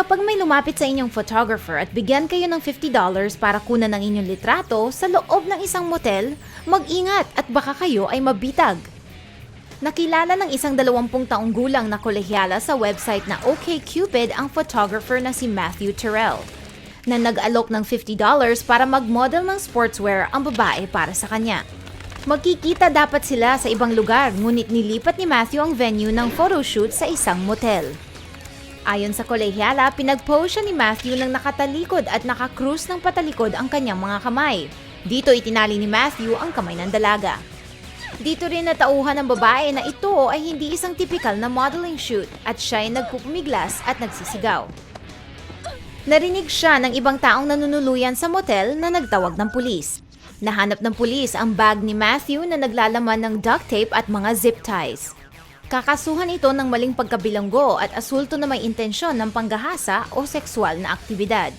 kapag may lumapit sa inyong photographer at bigyan kayo ng $50 para kunan ng inyong litrato sa loob ng isang motel, mag-ingat at baka kayo ay mabitag. Nakilala ng isang dalawampung taong gulang na kolehyala sa website na OkCupid ang photographer na si Matthew Terrell na nag-alok ng $50 para mag-model ng sportswear ang babae para sa kanya. Magkikita dapat sila sa ibang lugar ngunit nilipat ni Matthew ang venue ng photoshoot sa isang motel. Ayon sa kolehyala, pinag-post siya ni Matthew nang nakatalikod at nakakrus ng patalikod ang kanyang mga kamay. Dito itinali ni Matthew ang kamay ng dalaga. Dito rin natauhan ng babae na ito ay hindi isang typical na modeling shoot at siya ay nagpupumiglas at nagsisigaw. Narinig siya ng ibang taong nanunuluyan sa motel na nagtawag ng pulis. Nahanap ng pulis ang bag ni Matthew na naglalaman ng duct tape at mga zip ties. Kakasuhan ito ng maling pagkabilanggo at asulto na may intensyon ng panggahasa o sexual na aktibidad.